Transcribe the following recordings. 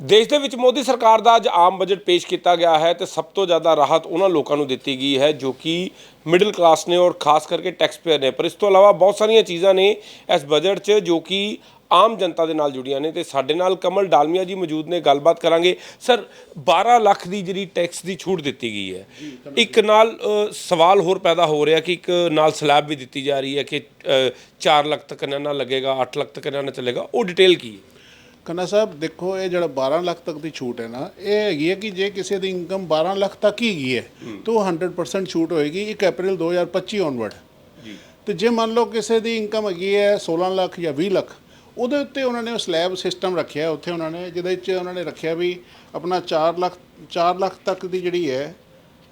ਦੇਸ਼ ਦੇ ਵਿੱਚ ਮੋਦੀ ਸਰਕਾਰ ਦਾ ਅੱਜ ਆਮ ਬਜਟ ਪੇਸ਼ ਕੀਤਾ ਗਿਆ ਹੈ ਤੇ ਸਭ ਤੋਂ ਜ਼ਿਆਦਾ ਰਾਹਤ ਉਹਨਾਂ ਲੋਕਾਂ ਨੂੰ ਦਿੱਤੀ ਗਈ ਹੈ ਜੋ ਕਿ ਮਿਡਲ ਕਲਾਸ ਨੇ ਔਰ ਖਾਸ ਕਰਕੇ ਟੈਕਸ ਪੇਅਰ ਨੇ। ਪਰ ਇਸ ਤੋਂ ਇਲਾਵਾ ਬਹੁਤ ਸਾਰੀਆਂ ਚੀਜ਼ਾਂ ਨੇ ਇਸ ਬਜਟ 'ਚ ਜੋ ਕਿ ਆਮ ਜਨਤਾ ਦੇ ਨਾਲ ਜੁੜੀਆਂ ਨੇ ਤੇ ਸਾਡੇ ਨਾਲ ਕਮਲ ਡਾਲਮੀਆ ਜੀ ਮੌਜੂਦ ਨੇ ਗੱਲਬਾਤ ਕਰਾਂਗੇ। ਸਰ 12 ਲੱਖ ਦੀ ਜਿਹੜੀ ਟੈਕਸ ਦੀ ਛੂਟ ਦਿੱਤੀ ਗਈ ਹੈ ਇੱਕ ਨਾਲ ਸਵਾਲ ਹੋਰ ਪੈਦਾ ਹੋ ਰਿਹਾ ਕਿ ਇੱਕ ਨਾਲ ਸਲੈਬ ਵੀ ਦਿੱਤੀ ਜਾ ਰਹੀ ਹੈ ਕਿ 4 ਲੱਖ ਤੱਕ ਨਾ ਲੱਗੇਗਾ 8 ਲੱਖ ਤੱਕ ਨਾ ਚੱਲੇਗਾ ਉਹ ਡਿਟੇਲ ਕੀ ਹੈ? ਖੰਨਾ ਸਾਹਿਬ ਦੇਖੋ ਇਹ ਜਿਹੜਾ 12 ਲੱਖ ਤੱਕ ਦੀ ਛੂਟ ਹੈ ਨਾ ਇਹ ਹੈਗੀ ਹੈ ਕਿ ਜੇ ਕਿਸੇ ਦੀ ਇਨਕਮ 12 ਲੱਖ ਤੱਕ ਹੀ ਗਈ ਹੈ ਤਾਂ ਉਹ 100% ਛੂਟ ਹੋਏਗੀ 1 ਅਪ੍ਰੈਲ 2025 ਔਨਵਰਡ ਜੀ। ਤੇ ਜੇ ਮੰਨ ਲਓ ਕਿਸੇ ਦੀ ਇਨਕਮ ਹੈਗੀ ਹੈ 16 ਲੱਖ ਜਾਂ 20 ਲੱਖ ਉਹਦੇ ਉੱਤੇ ਉਹਨਾਂ ਨੇ ਸਲੈਬ ਸਿਸਟਮ ਰੱਖਿਆ ਉੱਥੇ ਉਹਨਾਂ ਨੇ ਜਿਹਦੇ ਵਿੱਚ ਉਹਨਾਂ ਨੇ ਰੱਖਿਆ ਵੀ ਆਪਣਾ 4 ਲੱਖ 4 ਲੱਖ ਤੱਕ ਦੀ ਜਿਹੜੀ ਹੈ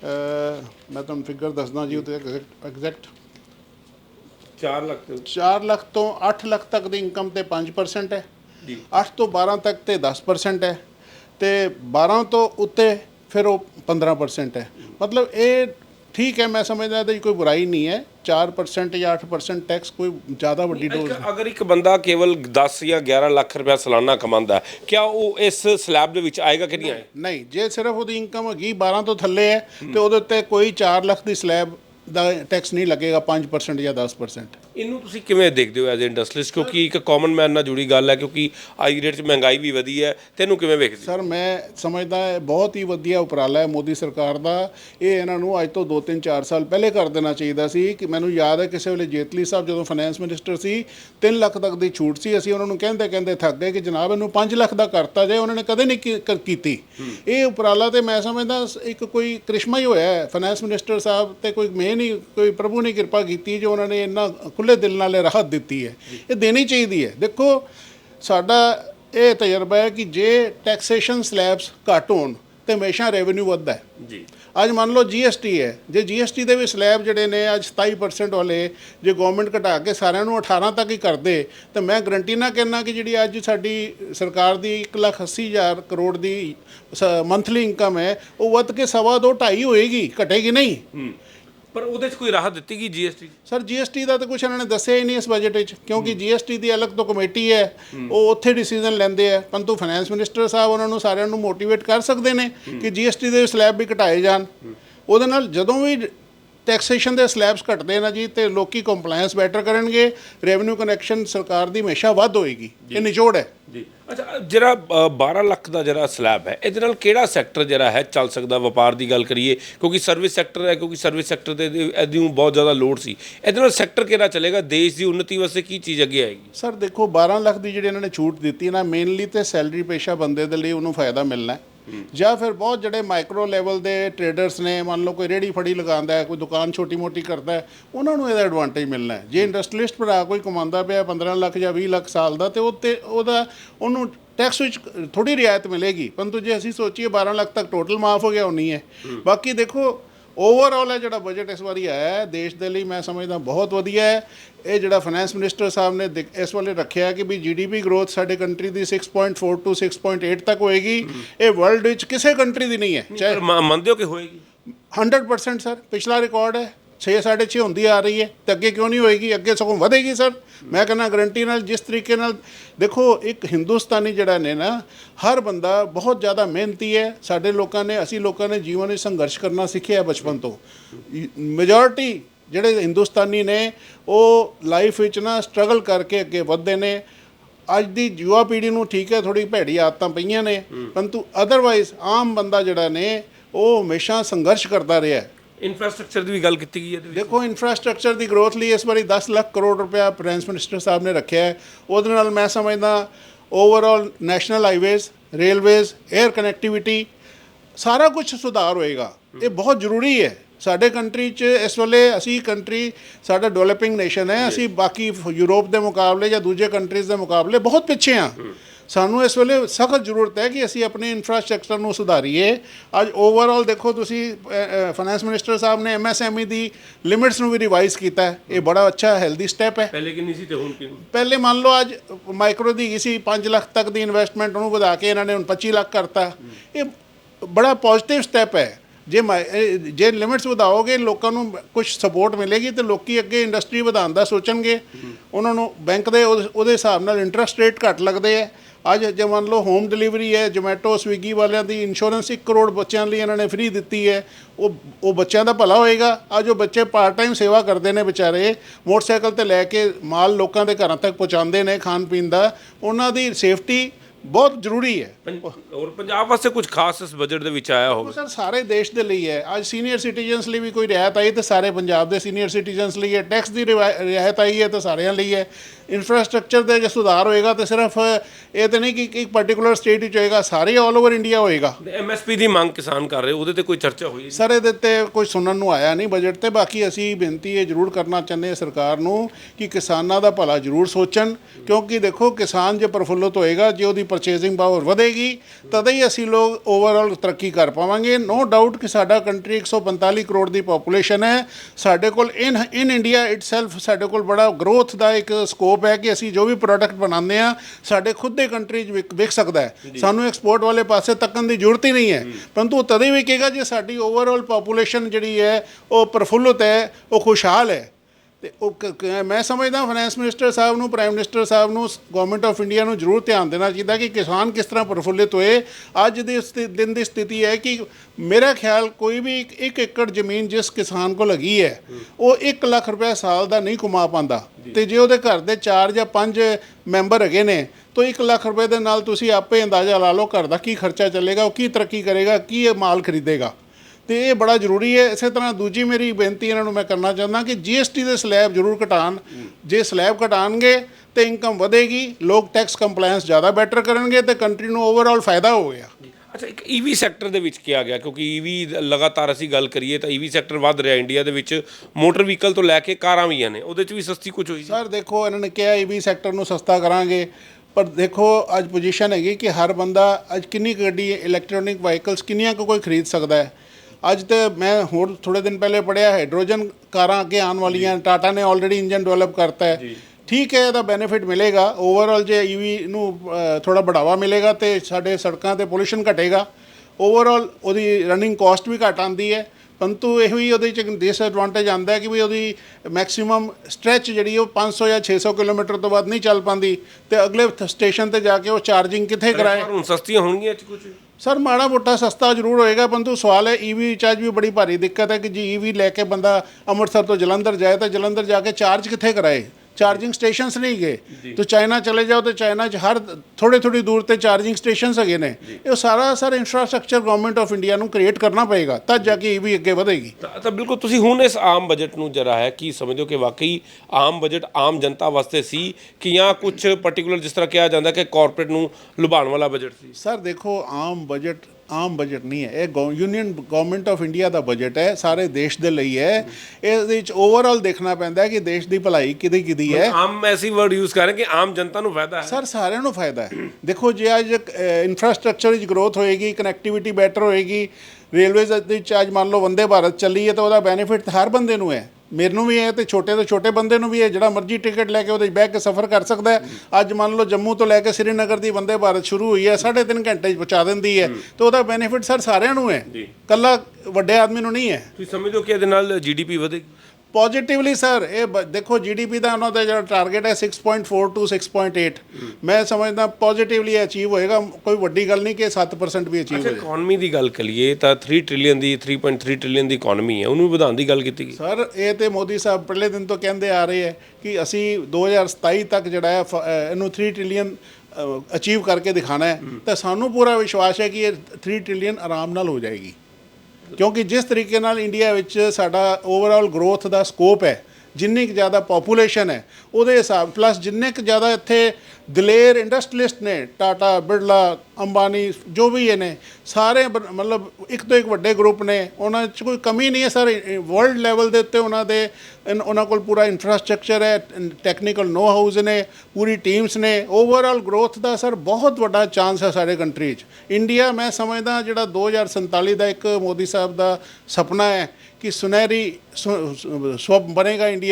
ਮੈਂ ਤੁਹਾਨੂੰ ਫਿਗਰ ਦੱਸਦਾ ਜੀ ਉਹਦੇ ਐਗਜ਼ੈਕਟ 4 ਲੱਖ 4 ਲੱਖ ਤੋਂ 8 ਲੱਖ ਤੱਕ ਦੀ ਇਨਕਮ ਤੇ 5% ਹੈ। ਜੀ। 8 ਤੋਂ 12 ਤੱਕ ਤੇ 10% ਹੈ ਤੇ 12 ਤੋਂ ਉੱਤੇ ਫਿਰ ਉਹ 15% ਹੈ। ਮਤਲਬ ਇਹ ਠੀਕ ਹੈ ਮੈਂ ਸਮਝਦਾ ਇਹਦੇ ਕੋਈ ਬੁਰਾਈ ਨਹੀਂ ਹੈ। 4% ਜਾਂ 8% ਟੈਕਸ ਕੋਈ ਜ਼ਿਆਦਾ ਵੱਡੀ ਡੋਜ਼ ਅਗਰ ਇੱਕ ਬੰਦਾ ਕੇਵਲ 10 ਜਾਂ 11 ਲੱਖ ਰੁਪਇਆ ਸਾਲਾਨਾ ਕਮਾਉਂਦਾ ਹੈ, ਕਿਆ ਉਹ ਇਸ ਸਲੈਬ ਦੇ ਵਿੱਚ ਆਏਗਾ ਕਿ ਨਹੀਂ ਆਏਗਾ? ਨਹੀਂ ਜੇ ਸਿਰਫ ਉਹਦੀ ਇਨਕਮ ਹੈਗੀ 12 ਤੋਂ ਥੱਲੇ ਹੈ ਤੇ ਉਹਦੇ ਉੱਤੇ ਕੋਈ 4 ਲੱਖ ਦੀ ਸਲੈਬ ਦਾ ਟੈਕਸ ਨਹੀਂ ਲੱਗੇਗਾ 5% ਜਾਂ 10% ਇਹਨੂੰ ਤੁਸੀਂ ਕਿਵੇਂ ਦੇਖਦੇ ਹੋ ਐਜ਼ ਇੰਡਸਟਰੀਲਿਸਟ ਕਿਉਂਕਿ ਇੱਕ ਕਾਮਨ ਮੈਨ ਨਾਲ ਜੁੜੀ ਗੱਲ ਹੈ ਕਿਉਂਕਿ ਅੱਜ ਦੀ ਡੇਟ 'ਚ ਮਹਿੰਗਾਈ ਵੀ ਵਧੀ ਹੈ। ਤੈਨੂੰ ਕਿਵੇਂ ਵੇਖਦੇ? ਸਰ ਮੈਂ ਸਮਝਦਾ ਹੈ ਬਹੁਤ ਹੀ ਵਧੀਆ ਉਪਰਾਲਾ ਹੈ ਮੋਦੀ ਸਰਕਾਰ ਦਾ। ਇਹ ਇਹਨਾਂ ਨੂੰ ਅੱਜ ਤੋਂ 2-3 4 ਸਾਲ ਪਹਿਲੇ ਕਰ ਦੇਣਾ ਚਾਹੀਦਾ ਸੀ ਕਿ ਮੈਨੂੰ ਯਾਦ ਹੈ ਕਿਸੇ ਵੇਲੇ ਜੇਤਲੀ ਸਾਹਿਬ ਜਦੋਂ ਫਾਈਨੈਂਸ ਮਿਨਿਸਟਰ ਸੀ 3 ਲੱਖ ਤੱਕ ਦੀ ਛੂਟ ਸੀ। ਅਸੀਂ ਉਹਨਾਂ ਨੂੰ ਕਹਿੰਦੇ ਕਹਿੰਦੇ ਥੱਕ ਗਏ ਕਿ ਜਨਾਬ ਇਹਨੂੰ 5 ਲੱਖ ਦਾ ਕਰਤਾ ਜਾਏ ਉਹਨਾਂ ਨੇ ਕਦੇ ਨਹੀਂ ਕੀ- ਕ- ਕੀਤੀ। ਇਹ ਉਪਰਾਲਾ ਤੇ ਮੈਂ ਸਮਝਦਾ ਸ- ਇੱਕ ਕੋਈ ਕ੍ਰਿਸ਼ਮਾ ਹੀ ਹੋਇਆ ਹੈ। ਫਾਈਨੈਂਸ ਮਿਨਿਸਟਰ ਸਾਹਿਬ ਤੇ ਕੋਈ ਮੈਂ ਨਹੀਂ ਕੋਈ ਪ੍ਰਭੂ ਨੇ ਕਿਰਪਾ ਕੀਤੀ ਜੋ ਉਹਨਾਂ ਨੇ ਇੰਨਾ ਖੁੱਲੇ ਦਿਲ ਨਾਲ ਰਾਹਤ ਦਿੱਤੀ ਹੈ। ਇਹ ਦੇਣੀ ਚਾਹੀਦੀ ਹੈ। ਦੇਖੋ ਸਾਡਾ ਇਹ ਤਜਰਬਾ ਹੈ ਕਿ ਜੇ ਟੈਕਸੇਸ਼ਨ ਸਲੈਬਸ ਘੱਟ ਹੋਣ ਤੇ ਹਮੇਸ਼ਾ ਰੈਵਨਿਊ ਵੱਧਦਾ ਹੈ। ਜੀ। ਅੱਜ ਮੰਨ ਲਓ GST ਹੈ। ਜੇ GST ਦੇ ਵੀ ਸਲੈਬ ਜਿਹੜੇ ਨੇ ਅੱਜ 27% ਵਾਲੇ ਜੇ ਗਵਰਨਮੈਂਟ ਘਟਾ ਕੇ ਸਾਰਿਆਂ ਨੂੰ 18 ਤੱਕ ਹੀ ਕਰਦੇ ਤਾਂ ਮੈਂ ਗਰੰਟੀ ਨਾ ਕਹਿਣਾ ਕਿ ਜਿਹੜੀ ਅੱਜ ਸਾਡੀ ਸਰਕਾਰ ਦੀ 1,80,000 ਕਰੋੜ ਦੀ ਮੰਥਲੀ ਇਨਕਮ ਹੈ ਉਹ ਵੱਧ ਕੇ ਸਵਾ ਦੋ ਢਾਈ ਹੋਏਗੀ ਘਟੇਗੀ ਨਹੀਂ। ਪਰ ਉਹਦੇ 'ਚ ਕੋਈ ਰਾਹਤ ਦਿੱਤੀ ਗਈ ਜੀਐਸਟੀ ਸਰ GST ਦਾ ਤਾਂ ਕੁਝ ਇਹਨਾਂ ਨੇ ਦੱਸਿਆ ਹੀ ਨਹੀਂ ਇਸ ਬਜਟ ਵਿੱਚ ਕਿਉਂਕਿ GST ਦੀ ਅਲੱਗ ਤੋਂ ਕਮੇਟੀ ਹੈ ਉਹ ਉੱਥੇ ਡਿਸੀਜਨ ਲੈਂਦੇ ਆ। ਪਰੰਤੂ ਫਾਈਨੈਂਸ ਮਿਨਿਸਟਰ ਸਾਹਿਬ ਉਹਨਾਂ ਨੂੰ ਸਾਰਿਆਂ ਨੂੰ ਮੋਟੀਵੇਟ ਕਰ ਸਕਦੇ ਨੇ ਕਿ GST ਦੇ ਸਲੈਬ ਵੀ ਘਟਾਏ ਜਾਣ। ਉਹਦੇ ਨਾਲ ਜਦੋਂ ਵੀ ਟੈਕਸੇਸ਼ਨ ਦੇ ਸਲੈਬਸ ਘਟਦੇ ਨਾ ਜੀ ਤੇ ਲੋਕੀ ਕੰਪਲਾਈਂਸ ਬੈਟਰ ਕਰਨਗੇ ਰੈਵਨਿਊ ਕਨੈਕਸ਼ਨ ਸਰਕਾਰ ਦੀ ਹਮੇਸ਼ਾ ਵੱਧ ਹੋਏਗੀ। ਇਹ ਨਿਚੋੜ ਹੈ। ਜੀ। ਅੱਛਾ ਜਿਹੜਾ ਅ, 12 ਲੱਖ ਦਾ ਜਿਹੜਾ ਸਲੈਬ ਹੈ ਇਹਦੇ ਨਾਲ ਕਿਹੜਾ ਸੈਕਟਰ ਜਿਹੜਾ ਹੈ ਚੱਲ ਸਕਦਾ ਵਪਾਰ ਦੀ ਗੱਲ ਕਰੀਏ? ਕਿਉਂਕਿ ਸਰਵਿਸ ਸੈਕਟਰ ਹੈ ਕਿਉਂਕਿ ਸਰਵਿਸ ਸੈਕਟਰ ਦੇ ਇਹਦੀ ਬਹੁਤ ਜ਼ਿਆਦਾ ਲੋਡ ਸੀ। ਇਹਦੇ ਨਾਲ ਸੈਕਟਰ ਕਿਹੜਾ ਚੱਲੇਗਾ? ਦੇਸ਼ ਦੀ ਉન્નਤੀ ਵਾਸਤੇ ਕੀ ਚੀਜ਼ ਅੱਗੇ ਆਏਗੀ? ਸਰ ਦੇਖੋ 12 ਲੱਖ ਦੀ ਜਿਹੜੀ ਇਹਨਾਂ ਨੇ ਛੂਟ ਦਿੱਤੀ ਨਾ ਮੇਨਲੀ ਤੇ ਸੈਲਰੀ ਪੇਸ਼ਾ ਬੰਦੇ ਦੇ ਲਈ ਉਹਨੂੰ ਫਾਇਦਾ ਮਿਲਣਾ ਹੈ। ਜਾਂ ਫਿਰ ਬਹੁਤ ਜਿਹੜੇ ਮਾਈਕਰੋ ਲੈਵਲ ਦੇ ਟ੍ਰੇਡਰਸ ਨੇ ਮੰਨ ਲਓ ਕੋਈ ਰੇੜੀ ਫੜੀ ਲਗਾਉਂਦਾ ਹੈ ਕੋਈ ਦੁਕਾਨ ਛੋਟੀ ਮੋਟੀ ਕਰਦਾ ਹੈ ਉਹਨਾਂ ਨੂੰ ਇਹਦਾ ਐਡਵਾਂਟੇਜ ਮਿਲਣਾ ਹੈ। ਜੇ ਇੰਡਸਟਰੀਲਿਸਟ ਭਰਾ ਕੋਈ ਕਮਾਉਂਦਾ ਪਿਆ 15 ਲੱਖ ਜਾਂ 20 ਲੱਖ ਸਾਲ ਦਾ ਤੇ ਉਹ ਤੇ ਉਹਦਾ ਉਹਨੂੰ ਟੈਕਸ ਵਿੱਚ ਥੋੜੀ ਰਿਆਇਤ ਮਿਲੇਗੀ। ਪਰੰਤੂ ਜੇ ਅਸੀਂ ਸੋਚੀਏ 12 ਲੱਖ ਤੱਕ ਟੋਟਲ ਮਾਫ ਹੋ ਗਿਆ ਉਨੀ ਹੈ। ਬਾਕੀ ਦੇਖੋ ਓਵਰਆਲ ਹੈ ਜਿਹੜਾ ਬਜਟ ਇਸ ਵਾਰੀ ਆਇਆ ਹੈ ਦੇਸ਼ ਦੇ ਲਈ ਮੈਂ ਸਮਝਦਾ ਬਹੁਤ ਵਧੀਆ ਹੈ। ਇਹ ਜਿਹੜਾ ਫਾਈਨੈਂਸ ਮਿਨਿਸਟਰ ਸਾਹਿਬ ਨੇ ਇਸ ਵੇਲੇ ਰੱਖਿਆ ਕਿ ਵੀ ਜੀਡੀਪੀ ਗਰੋਥ ਸਾਡੇ ਕੰਟਰੀ ਦੀ 6.4 ਤੋਂ 6.8 ਤੱਕ ਹੋਏਗੀ। ਇਹ ਵਰਲਡ ਵਿੱਚ ਕਿਸੇ ਕੰਟਰੀ ਦੀ ਨਹੀਂ ਹੈ ਮੰਨਦੇ ਹੋ ਕਿ ਹੋਏਗੀ? 100% ਸਰ ਪਿਛਲਾ ਰਿਕਾਰਡ ਹੈ। 6 6.5 ਹੁੰਦੀ ਆ ਰਹੀ ਹੈ ਤੇ ਅੱਗੇ ਕਿਉਂ ਨਹੀਂ ਹੋਏਗੀ? ਅੱਗੇ ਸਗੋਂ ਵਧੇਗੀ ਸਰ। ਮੈਂ ਕਹਿੰਦਾ ਗਰੰਟੀ ਨਾਲ ਜਿਸ ਤਰੀਕੇ ਨਾਲ ਦੇਖੋ ਇੱਕ ਹਿੰਦੁਸਤਾਨੀ ਜਿਹੜਾ ਨੇ ਨਾ ਹਰ ਬੰਦਾ ਬਹੁਤ ਜ਼ਿਆਦਾ ਮਿਹਨਤੀ ਹੈ। ਸਾਡੇ ਲੋਕਾਂ ਨੇ ਅਸੀਂ ਲੋਕਾਂ ਨੇ ਜੀਵਨ ਵਿੱਚ ਸੰਘਰਸ਼ ਕਰਨਾ ਸਿੱਖਿਆ ਬਚਪਨ ਤੋਂ। ਮੈਜੋਰਿਟੀ ਜਿਹੜੇ ਹਿੰਦੁਸਤਾਨੀ ਨੇ ਉਹ ਲਾਈਫ ਵਿੱਚ ਨਾ ਸਟਰਗਲ ਕਰਕੇ ਅੱਗੇ ਵਧਦੇ ਨੇ। ਅੱਜ ਦੀ ਯੁਵਾ ਪੀੜ੍ਹੀ ਨੂੰ ਠੀਕ ਹੈ ਥੋੜੀ ਭੈੜੀ ਆਦਤਾਂ ਪਈਆਂ ਨੇ ਪਰੰਤੂ ਅਦਰਵਾਈਜ਼ ਆਮ ਬੰਦਾ ਜਿਹੜਾ ਨੇ ਉਹ ਹਮੇਸ਼ਾ ਸੰਘਰਸ਼ ਕਰਦਾ ਰਿਹਾ ਹੈ। ਇਨਫਰਾਸਟ੍ਰਕਚਰ ਦੀ ਵੀ ਗੱਲ ਕੀਤੀ ਗਈ ਹੈ ਇਹਦੇ ਵਿੱਚ। ਦੇਖੋ ਇਨਫਰਾਸਟ੍ਰਕਚਰ ਦੀ ਗਰੋਥ ਲਈ ਇਸ ਵਾਰੀ 10 ਲੱਖ ਕਰੋੜ ਰੁਪਇਆ ਫਾਈਨੈਂਸ ਮਿਨਿਸਟਰ ਸਾਹਿਬ ਨੇ ਰੱਖਿਆ ਹੈ। ਉਹਦੇ ਨਾਲ ਮੈਂ ਸਮਝਦਾ overall national highways railways air connectivity ਸਾਰਾ ਕੁਝ ਸੁਧਾਰ ਹੋਏਗਾ। ਇਹ ਬਹੁਤ ਜ਼ਰੂਰੀ ਹੈ। ਸਾਡੇ ਕੰਟਰੀ 'ਚ ਇਸ ਵੇਲੇ ਅਸੀਂ ਕੰਟਰੀ ਸਾਡਾ ਡਿਵੈਲਪਿੰਗ ਨੇਸ਼ਨ ਹੈ। ਅਸੀਂ ਬਾਕੀ ਯੂਰਪ ਦੇ ਮੁਕਾਬਲੇ ਜਾਂ ਦੂਜੇ ਕੰਟਰੀਜ਼ ਦੇ ਮੁਕਾਬਲੇ ਬਹੁਤ ਪਿੱਛੇ ਹਾਂ। ਸਾਨੂੰ ਇਸ ਵੇਲੇ ਸਖਤ ਜ਼ਰੂਰਤ ਹੈ ਕਿ ਅਸੀਂ ਆਪਣੇ ਇਨਫਰਾਸਟ੍ਰਕਚਰ ਨੂੰ ਸੁਧਾਰੀਏ। ਅੱਜ ਓਵਰਆਲ ਦੇਖੋ ਤੁਸੀਂ ਫਾਈਨੈਂਸ ਮਿਨਿਸਟਰ ਸਾਹਿਬ ਨੇ ਐਮਐਸਐਮਈ ਦੀ ਲਿਮਿਟਸ ਨੂੰ ਵੀ ਰਿਵਾਈਜ਼ ਕੀਤਾ ਹੈ। ਇਹ ਬੜਾ ਅੱਛਾ ਹੈਲਦੀ ਸਟੈਪ ਹੈ। ਪਹਿਲੇ ਕਿੰਨੀ ਸੀ ਤੇ ਹੁਣ ਕਿੰਨੀ? ਪਹਿਲੇ ਮੰਨ ਲਓ ਅੱਜ ਮਾਈਕਰੋ ਦੀ ਸੀ 5 ਲੱਖ ਤੱਕ ਦੀ ਇਨਵੈਸਟਮੈਂਟ ਉਹਨੂੰ ਵਧਾ ਕੇ ਇਹਨਾਂ ਨੇ ਹੁਣ 25 ਲੱਖ ਕਰਤਾ। ਇਹ ਬੜਾ ਪੋਜ਼ਿਟਿਵ ਸਟੈਪ ਹੈ। ਜੇ ਜੇ ਲਿਮਿਟਸ ਵਧਾਓਗੇ ਲੋਕਾਂ ਨੂੰ ਕੁਝ ਸਪੋਰਟ ਮਿਲੇਗੀ ਤੇ ਲੋਕੀ ਅੱਗੇ ਇੰਡਸਟਰੀ ਵਧਾਉਣ ਦਾ ਸੋਚਣਗੇ। ਉਹਨਾਂ ਨੂੰ ਬੈਂਕ ਦੇ ਉਹਦੇ ਹਿਸਾਬ ਨਾਲ ਇੰਟਰਸਟ ਰੇਟ ਘੱਟ ਲੱਗਦੇ ਆ ਅੱਜ ਜੇ ਮੰਨ ਲਓ ਹੋਮ ਡਿਲੀਵਰੀ ਹੈ ਜੋਮੈਟੋ ਸਵੀਗੀ ਵਾਲਿਆਂ ਦੀ ਇੰਸ਼ੋਰੈਂਸ 1 ਕਰੋੜ ਬੱਚਿਆਂ ਲਈ ਇਹਨਾਂ ਨੇ ਫ੍ਰੀ ਦਿੱਤੀ ਹੈ। ਉਹ ਉਹ ਬੱਚਿਆਂ ਦਾ ਭਲਾ ਹੋਏਗਾ। ਆ ਜੋ ਬੱਚੇ ਪਾਰਟ ਟਾਈਮ ਸੇਵਾ ਕਰਦੇ ਨੇ ਵਿਚਾਰੇ ਮੋਟਰਸਾਈਕਲ ਤੇ ਲੈ ਕੇ ਮਾਲ ਲੋਕਾਂ ਦੇ ਘਰਾਂ ਤੱਕ ਪਹੁੰਚਾਉਂਦੇ ਨੇ ਖਾਣ ਪੀਣ ਦਾ। ਉਹਨਾਂ ਦੀ ਸੇਫਟੀ ਬਹੁਤ ਜ਼ਰੂਰੀ ਹੈ। ਔਰ ਪੰਜਾਬ ਵਾਸਤੇ ਕੁਝ ਖਾਸ ਇਸ ਬਜਟ ਦੇ ਵਿੱਚ ਆਇਆ ਹੋਵੇ? ਸਰ ਸਾਰੇ ਦੇਸ਼ ਦੇ ਲਈ ਹੈ। ਅੱਜ ਸੀਨੀਅਰ ਸਿਟੀਜ਼ਨਸ ਲਈ ਵੀ ਕੋਈ ਰਿਆਇਤ ਆਈ ਤਾਂ ਸਾਰੇ ਪੰਜਾਬ ਦੇ ਸੀਨੀਅਰ ਸਿਟੀਜ਼ਨਸ ਲਈ ਹੈ। ਟੈਕਸ ਦੀ ਰਿਆਇਤ ਆਈ ਹੈ ਤਾਂ ਸਾਰਿਆਂ ਲਈ ਹੈ। ਇਨਫਰਾਸਟ੍ਰਕਚਰ ਦੇ ਜੇ ਸੁਧਾਰ ਹੋਏਗਾ ਤਾਂ ਸਿਰਫ ਇਹ ਤਾਂ ਨਹੀਂ ਕਿ ਇੱਕ ਪਾਰਟਿਕੂਲਰ ਸਟੇਟ ਵਿੱਚ ਹੋਏਗਾ ਸਾਰੇ ਆਲ ਓਵਰ ਇੰਡੀਆ ਹੋਏਗਾ। ਐਮਐਸਪੀ ਦੀ ਮੰਗ ਕਿਸਾਨ ਕਰ ਰਹੇ ਉਹਦੇ ਤੇ ਕੋਈ ਚਰਚਾ ਹੋਈ ਸਰ ਇਹਦੇ ਤੇ ਕੋਈ ਸੁਣਨ ਨੂੰ ਆਇਆ ਨਹੀਂ ਬਜਟ ਤੇ ਬਾਕੀ ਅਸੀਂ ਬੇਨਤੀ ਇਹ ਜ਼ਰੂਰ ਕਰਨਾ ਚਾਹੁੰਦੇ ਹਾਂ ਸਰਕਾਰ ਨੂੰ ਕਿ ਕਿਸਾਨਾਂ ਦਾ ਭਲਾ ਜ਼ਰੂਰ ਸੋਚਣ ਕਿਉਂਕਿ ਦੇਖੋ ਕਿਸਾਨ ਜੇ ਪ੍ਰਫੁੱਲਤ ਹੋਏਗਾ ਜੇ ਉਹਦੀ ਪਰਚੇਸਿੰਗ ਪਾਵਰ ਵਧੇਗੀ ਤਦ ਹੀ ਅਸੀਂ ਲੋਕ ਓਵਰਆਲ ਤਰੱਕੀ ਕਰ ਪਾਵਾਂਗੇ। ਨੋ ਡਾਊਟ ਕਿ ਸਾਡਾ ਕੰਟਰੀ 145 ਕਰੋੜ ਦੀ ਪੋਪੂਲੇਸ਼ਨ ਹੈ। ਸਾਡੇ ਕੋਲ ਇਨ ਇਨ ਇੰਡੀਆ ਇਟਸੈਲਫ ਸਾਡੇ ਕੋਲ ਬੜਾ ਗਰੋਥ ਦਾ ਇੱਕ ਸਕੋਪ ਹੈ ਕਿ ਅਸੀਂ ਜੋ ਵੀ ਪ੍ਰੋਡਕਟ ਬਣਾਉਂਦੇ ਆ ਸਾਡੇ ਖੁਦ ਦੇ ਕੰਟਰੀ 'ਚ ਵਿਕ ਵਿਕ ਸਕਦਾ ਹੈ। ਸਾਨੂੰ ਐਕਸਪੋਰਟ ਵਾਲੇ ਪਾਸੇ ਤੱਕਣ ਦੀ ਜ਼ਰੂਰਤ ਹੀ ਨਹੀਂ ਹੈ। ਪਰੰਤੂ ਉਹ ਤਦ ਵਿਕੇਗਾ ਜੇ ਸਾਡੀ ਓਵਰਆਲ ਪੋਪੂਲੇਸ਼ਨ ਜਿਹੜੀ ਹੈ ਉਹ ਪ੍ਰਫੁੱਲਤ ਹੈ ਉਹ ਖੁਸ਼ਹਾਲ ਹੈ। ਤੇ ਉਹ ਮੈਂ ਸਮਝਦਾ ਫਾਈਨੈਂਸ ਮਿਨਿਸਟਰ ਸਾਹਿਬ ਨੂੰ ਪ੍ਰਾਈਮ ਮਿਨਿਸਟਰ ਸਾਹਿਬ ਨੂੰ ਗਵਰਨਮੈਂਟ ਆਫ ਇੰਡੀਆ ਨੂੰ ਜ਼ਰੂਰ ਧਿਆਨ ਦੇਣਾ ਚਾਹੀਦਾ ਕਿ ਕਿਸਾਨ ਕਿਸ ਤਰ੍ਹਾਂ ਪ੍ਰਫੁੱਲਿਤ ਹੋਏ। ਅੱਜ ਦੇ ਦਿਨ ਦੀ ਸਥਿਤੀ ਹੈ ਕਿ ਮੇਰਾ ਖਿਆਲ ਕੋਈ ਵੀ ਇੱਕ- ਏਕੜ ਜ਼ਮੀਨ ਜਿਸ ਕਿਸਾਨ ਕੋਲ ਹੈਗੀ ਹੈ ਉਹ 1 ਲੱਖ ਰੁਪਏ ਸਾਲ ਦਾ ਨਹੀਂ ਕਮਾ ਪਾਉਂਦਾ। ਤੇ ਜੇ ਉਹਦੇ ਘਰ ਦੇ 4 ਜਾਂ 5 ਮੈਂਬਰ ਹੈਗੇ ਨੇ ਤਾਂ 1 ਲੱਖ ਰੁਪਏ ਦੇ ਨਾਲ ਤੁਸੀਂ ਆਪੇ ਅੰਦਾਜ਼ਾ ਲਾ ਲਓ ਘਰ ਦਾ ਕੀ ਖਰਚਾ ਚੱਲੇਗਾ ਉਹ ਕੀ ਤਰੱਕੀ ਕਰੇਗਾ ਕੀ ਇਹ ਮਾਲ ਖਰੀਦੇਗਾ। ਤੇ ਇਹ ਬੜਾ ਜ਼ਰੂਰੀ ਹੈ। ਇਸੇ ਤਰ੍ਹਾਂ ਦੂਜੀ ਮੇਰੀ ਬੇਨਤੀ ਇਹਨਾਂ ਨੂੰ ਮੈਂ ਕਰਨਾ ਚਾਹੁੰਦਾ ਕਿ ਜੀਐਸਟੀ ਦੇ ਸਲੈਬ ਜ਼ਰੂਰ ਘਟਾਉਣ। ਜੇ ਸਲੈਬ ਘਟਾਉਣਗੇ ਤੇ ਇਨਕਮ ਵਧੇਗੀ ਲੋਕ ਟੈਕਸ ਕੰਪਲਾਈਂਸ ਜ਼ਿਆਦਾ ਬੈਟਰ ਕਰਨਗੇ ਤੇ ਕੰਟਰੀ ਨੂੰ ਓਵਰਆਲ ਫਾਇਦਾ ਹੋਵੇਗਾ ਅੱਛਾ ਇੱਕ ਈਵੀ ਸੈਕਟਰ ਦੇ ਵਿੱਚ ਕੀ ਗਿਆ ਕਿਉਂਕਿ ਈਵੀ ਲਗਾਤਾਰ ਅਸੀਂ ਗੱਲ ਕਰੀਏ ਤਾਂ ਈਵੀ ਸੈਕਟਰ ਵੱਧ ਰਿਹਾ ਇੰਡੀਆ ਦੇ ਵਿੱਚ। ਮੋਟਰ ਵਹੀਕਲ ਤੋਂ ਲੈ ਕੇ ਕਾਰਾਂ ਵੀ ਨੇ ਉਹਦੇ 'ਚ ਵੀ ਸਸਤੀ ਕੁਝ ਹੋਈ ਸਰ ਦੇਖੋ ਇਹਨਾਂ ਨੇ ਕਿਹਾ ਈਵੀ ਸੈਕਟਰ ਨੂੰ ਸਸਤਾ ਕਰਾਂਗੇ ਪਰ ਦੇਖੋ ਅੱਜ ਪੋਜੀਸ਼ਨ ਹੈਗੀ ਕਿ ਹਰ ਬੰਦਾ ਅੱਜ ਕਿੰਨੀ ਗੱਡੀ ਇਲੈਕਟ੍ਰੋਨਿਕ ਵਾਹੀਕਲਸ ਕਿੰਨੀਆਂ ਕੋਈ ਖਰੀਦ ਸਕਦਾ ਹੈ। ਅੱਜ ਤੇ ਮੈਂ ਹੋਰ ਥੋੜੇ ਦਿਨ ਪਹਿਲੇ ਪੜਿਆ ਹਾਈਡਰੋਜਨ ਕਾਰਾਂ ਅੱਗੇ ਆਉਣ ਵਾਲੀਆਂ ਟਾਟਾ ਨੇ ਆਲਰੇਡੀ ਇੰਜਨ ਡਿਵੈਲਪ ਕਰਤਾ ਹੈ। ਠੀਕ ਹੈ ਇਹਦਾ ਬੈਨੀਫਿਟ ਮਿਲੇਗਾ। ਓਵਰਆਲ ਜੇ ਈਵੀ ਨੂੰ ਥੋੜਾ ਬੜਾਵਾ ਮਿਲੇਗਾ ਤੇ ਸਾਡੇ ਸੜਕਾਂ ਤੇ ਪੋਲੂਸ਼ਨ ਘਟੇਗਾ। ਓਵਰਆਲ ਉਹਦੀ ਰਨਿੰਗ ਕਾਸਟ ਵੀ ਘਟ ਆਉਂਦੀ ਹੈ। ਪਰੰਤੂ ਇਹੋ ਹੀ ਉਹਦੇ ਚ ਡਿਸਐਡਵਾਂਟੇਜ ਆਉਂਦਾ ਹੈ ਕਿ ਵੀ ਉਹਦੀ ਮੈਕਸਿਮਮ ਸਟ੍ਰੈਚ ਜਿਹੜੀ ਉਹ 500 ਜਾਂ 600 ਕਿਲੋਮੀਟਰ ਤੋਂ ਵੱਧ ਨਹੀਂ ਚੱਲ ਪਾਉਂਦੀ ਤੇ ਅਗਲੇ ਸਟੇਸ਼ਨ ਤੇ ਜਾ ਕੇ ਉਹ ਚਾਰਜਿੰਗ ਕਿੱਥੇ ਕਰਾਏ? ਹੁਣ ਸਸਤੀਆਂ ਹੋਣਗੀਆਂ 'ਚ ਕੁਝ ਸਰ ਮਾੜਾ ਮੋਟਾ ਸਸਤਾ ਜ਼ਰੂਰ ਹੋਏਗਾ ਪਰੰਤੂ ਸਵਾਲ ਹੈ ਈਵੀ ਚਾਰਜ ਵੀ ਬੜੀ ਭਾਰੀ ਦਿੱਕਤ ਹੈ ਕਿ ਜੀ ਈਵੀ ਲੈ ਕੇ ਬੰਦਾ ਅੰਮ੍ਰਿਤਸਰ ਤੋਂ ਜਲੰਧਰ ਜਾਏ ਤਾਂ ਜਲੰਧਰ ਜਾ ਕੇ ਚਾਰਜ ਕਿੱਥੇ ਕਰਾਏ? ਚਾਰਜਿੰਗ ਸਟੇਸ਼ਨਸ ਨਹੀਂ ਗਏ ਤੋ ਚਾਈਨਾ ਚਲੇ ਜਾਓ ਤੇ ਚਾਈਨਾ 'ਚ ਹਰ ਥੋੜੇ ਥੋੜੀ ਦੂਰ ਤੇ ਚਾਰਜਿੰਗ ਸਟੇਸ਼ਨਸ ਹੈਗੇ ਨੇ। ਇਹ ਸਾਰਾ sir infrastructure government of India ਨੂੰ ਕ੍ਰੀਏਟ ਕਰਨਾ ਪਏਗਾ ਤਦ ਜਾ ਕੇ ਈਵੀ ਅੱਗੇ ਵਧੇਗੀ। ਤਾਂ ਤਾਂ ਬਿਲਕੁਲ ਤੁਸੀਂ ਹੁਣ ਇਸ ਆਮ ਬਜਟ ਨੂੰ ਜਰਾ ਹੈ ਕੀ ਸਮਝਦੇ ਹੋ ਕਿ ਵਾਕਈ ਆਮ ਬਜਟ ਆਮ ਜਨਤਾ ਵਾਸਤੇ ਸੀ ਕਿ ਜਾਂ ਕੁਝ ਪਾਰਟਿਕੂਲਰ ਜਿਸ ਤਰ੍ਹਾਂ ਕਿਹਾ ਜਾਂਦਾ ਕਿ ਕਾਰਪੋਰੇਟ ਨੂੰ ਲੁਭਾਉਣ ਵਾਲਾ ਬਜਟ ਸੀ? ਸਰ ਦੇਖੋ ਆਮ ਬਜਟ ਆਮ ਬਜਟ ਨਹੀਂ ਹੈ। ਇਹ ਯੂਨੀਅਨ ਗਵਰਨਮੈਂਟ ਆਫ ਇੰਡੀਆ ਦਾ ਬਜਟ ਹੈ ਸਾਰੇ ਦੇਸ਼ ਦੇ ਲਈ ਹੈ। ਇਹਦੇ ਵਿੱਚ ਓਵਰਆਲ ਦੇਖਣਾ ਪੈਂਦਾ ਹੈ ਕਿ ਦੇਸ਼ ਦੀ ਭਲਾਈ ਕਿਹਦੀ ਕਿਹਦੀ ਹੈ। ਆਮ ਐਸੀ ਵਰਡ ਯੂਜ਼ ਕਰ ਰਹੇ ਕਿ ਆਮ ਜਨਤਾ ਨੂੰ ਫਾਇਦਾ ਹੈ। ਸਰ ਸਾਰਿਆਂ ਨੂੰ ਫਾਇਦਾ ਹੈ। ਦੇਖੋ ਜੇ ਅੱਜ ਇਨਫਰਾਸਟ੍ਰਕਚਰ ਵਿੱਚ ਗਰੋਥ ਹੋਏਗੀ ਕਨੈਕਟੀਵਿਟੀ ਬੈਟਰ ਹੋਏਗੀ ਰੇਲਵੇਜ਼ ਦੇ ਵਿੱਚ ਅੱਜ ਮੰਨ ਲਓ ਵੰਦੇ ਭਾਰਤ ਚੱਲੀ ਹੈ ਤਾਂ ਉਹਦਾ ਬੈਨੀਫਿਟ ਹਰ ਬੰਦੇ ਨੂੰ ਹੈ। ਮੈਨੂੰ ਵੀ ਹੈ ਤੇ ਛੋਟੇ ਤੋਂ ਛੋਟੇ ਬੰਦੇ ਨੂੰ ਵੀ ਹੈ ਜਿਹੜਾ ਮਰਜ਼ੀ ਟਿਕਟ ਲੈ ਕੇ ਉਹਦੇ ਬਹਿ ਕੇ ਸਫ਼ਰ ਕਰ ਸਕਦਾ ਹੈ। ਅੱਜ ਮੰਨ ਲਓ ਜੰਮੂ ਤੋਂ ਲੈ ਕੇ ਸ੍ਰੀਨਗਰ ਦੀ ਵੰਦੇ ਭਾਰਤ ਸ਼ੁਰੂ ਹੋਈ ਹੈ 3.5 ਘੰਟੇ 'ਚ ਪਹੁੰਚਾ ਦਿੰਦੀ ਹੈ। ਤੇ ਉਹਦਾ ਬੈਨੀਫਿਟ ਸਰ ਸਾਰਿਆਂ ਨੂੰ ਹੈ। ਕੱਲਾ ਵੱਡੇ ਆਦਮੀ ਨੂੰ ਨਹੀਂ ਹੈ। ਤੁਸੀਂ ਸਮਝਦੇ ਹੋ ਕਿ ਇਹਦੇ ਨਾਲ ਜੀਡੀਪੀ ਵਧੇਗੀ? ਪੋਜ਼ਿਟਿਵਲੀ ਸਰ ਇਹ ਬ- ਦੇਖੋ ਜੀਡੀਪੀ ਦਾ ਉਹਨਾਂ ਦਾ ਜਿਹੜਾ ਟਾਰਗੇਟ ਹੈ 6.4 ਟੂ 6.8 ਮੈਂ ਸਮਝਦਾ ਪੋਜ਼ਿਟਿਵਲੀ ਅਚੀਵ ਹੋਏਗਾ। ਕੋਈ ਵੱਡੀ ਗੱਲ ਨਹੀਂ ਕਿ 7% ਵੀ ਅਚੀਵ ਅੱਛਾ ਹੋ ਜਾਏ ਇਕਨੋਮੀ ਦੀ ਗੱਲ ਕਰੀਏ ਤਾਂ 3 ਟ੍ਰਿਲੀਅਨ ਦੀ 3.3 ਟ੍ਰਿਲੀਅਨ ਦੀ ਇਕਨੋਮੀ ਹੈ। ਉਹਨੂੰ ਵਧਾਉਣ ਦੀ ਗੱਲ ਕੀਤੀ ਗਈ। ਸਰ ਇਹ ਤੇ ਮੋਦੀ ਸਾਹਿਬ ਪਹਿਲੇ ਦਿਨ ਤੋਂ ਕਹਿੰਦੇ ਆ ਰਹੇ ਹੈ ਕਿ ਅਸੀਂ 2027 ਤੱਕ ਜਿਹੜਾ ਹੈ ਫ- ਅਹ ਇਹਨੂੰ 3 ਟ੍ਰਿਲੀਅਨ ਅਚੀਵ ਕਰਕੇ ਦਿਖਾਣਾ ਹੈ। ਤਾਂ ਸਾਨੂੰ ਪੂਰਾ ਵਿਸ਼ਵਾਸ ਹੈ ਕਿ ਇਹ 3 ਟ੍ਰਿਲੀਅਨ ਆਰਾਮ ਨਾਲ ਹੋ ਜਾਏਗੀ। ਕਿਉਂਕਿ ਜਿਸ ਤਰੀਕੇ ਨਾਲ ਇੰਡੀਆ ਵਿੱਚ ਸਾਡਾ ਓਵਰਆਲ ਗਰੋਥ ਦਾ ਸਕੋਪ ਹੈ ਜਿੰਨੀ ਕੁ ਜ਼ਿਆਦਾ ਪੋਪੂਲੇਸ਼ਨ ਹੈ, ਉਹਦੇ ਹਿਸਾਬ ਪਲੱਸ ਜਿੰਨੇ ਕੁ ਜ਼ਿਆਦਾ ਇੱਥੇ ਦਲੇਰ ਇੰਡਸਟਰੀਲਿਸਟ ਨੇ, ਟਾਟਾ, ਬਿਰਲਾ, ਅੰਬਾਨੀ, ਜੋ ਵੀ ਇਹ ਨੇ, ਸਾਰੇ ਬ- ਮਤਲਬ ਇੱਕ ਤੋਂ ਇੱਕ ਵੱਡੇ ਗਰੁੱਪ ਨੇ, ਉਹਨਾਂ 'ਚ ਕੋਈ ਕਮੀ ਨਹੀਂ ਹੈ ਸਰ ਵਰਲਡ ਲੈਵਲ ਦੇ ਉੱਤੇ ਉਹਨਾਂ ਦੇ ਉਹਨਾਂ ਕੋਲ ਪੂਰਾ ਇਨਫਰਾਸਟ੍ਰਕਚਰ ਹੈ ਟੈਕਨੀਕਲ ਨੋ ਹਾਊਸ ਨੇ, ਪੂਰੀ ਟੀਮਸ ਨੇ ਓਵਰਆਲ ਗਰੋਥ ਦਾ ਸਰ ਬਹੁਤ ਵੱਡਾ ਚਾਂਸ ਹੈ ਸਾਡੇ ਕੰਟਰੀ 'ਚ। ਇੰਡੀਆ ਮੈਂ ਸਮਝਦਾ ਜਿਹੜਾ 2047 ਦਾ ਇੱਕ ਮੋਦੀ ਸਾਹਿਬ ਦਾ ਸੁਪਨਾ ਹੈ ਕਿ ਸੁਨਹਿਰੀ ਸੁ- ਸਵਪ ਬਣੇਗਾ ਇੰਡੀਆ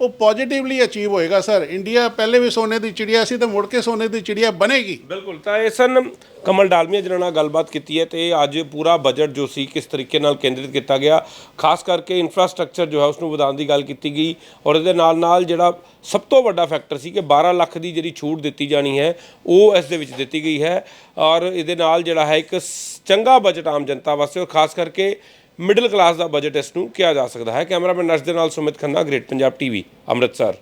ਉਹ ਪੋਜ਼ਿਟਿਵਲੀ ਅਚੀਵ ਹੋਏਗਾ ਸਰ। ਇੰਡੀਆ ਪਹਿਲੇ ਵੀ ਸੋਨੇ ਦੀ ਚਿੜੀਆ ਸੀ ਤੇ ਮੁੜ ਕੇ ਸੋਨੇ ਦੀ ਚਿੜੀਆ ਬਣੇਗੀ। ਬਿਲਕੁਲ, ਤਾਂ ਇਹ ਸਨ ਕਮਲ ਡਾਲਮੀਆ ਜਿਹਨਾਂ ਨਾਲ ਗੱਲਬਾਤ ਕੀਤੀ ਹੈ ਤੇ ਅੱਜ ਪੂਰਾ ਬਜਟ ਜੋ ਸੀ ਕਿਸ ਤਰੀਕੇ ਨਾਲ ਕੇਂਦਰਿਤ ਕੀਤਾ ਗਿਆ, ਖਾਸ ਕਰਕੇ ਇਨਫਰਾਸਟ੍ਰਕਚਰ ਜੋ ਹੈ ਉਸ ਨੂੰ ਵਧਾਉਣ ਦੀ ਗੱਲ ਕੀਤੀ ਗਈ ਔਰ ਇਹਦੇ ਨਾਲ ਨਾਲ ਜਿਹੜਾ ਸਭ ਤੋਂ ਵੱਡਾ ਫੈਕਟਰ ਸੀ ਕਿ 12 ਲੱਖ ਦੀ ਜਿਹੜੀ ਛੂਟ ਦਿੱਤੀ ਜਾਣੀ ਹੈ, ਉਹ ਇਸ ਦੇ ਵਿੱਚ ਦਿੱਤੀ ਗਈ ਹੈ ਔਰ ਇਹਦੇ ਨਾਲ ਜਿਹੜਾ ਹੈ ਇੱਕ ਚੰਗਾ ਬਜਟ ਆਮ ਜਨਤਾ ਵਾਸਤੇ ਔਰ ਖਾਸ ਕਰਕੇ ਮਿਡਲ ਕਲਾਸ ਦਾ ਬਜਟ ਇਸ ਨੂੰ ਕਿਹਾ ਜਾ ਸਕਦਾ ਹੈ। ਕੈਮਰਾਮੈਨ ਨਰਸ ਦੇ ਨਾਲ ਸੁਮਿਤ ਖੰਨਾ ਗ੍ਰੇਟ ਪੰਜਾਬ ਟੀਵੀ ਅੰਮ੍ਰਿਤਸਰ।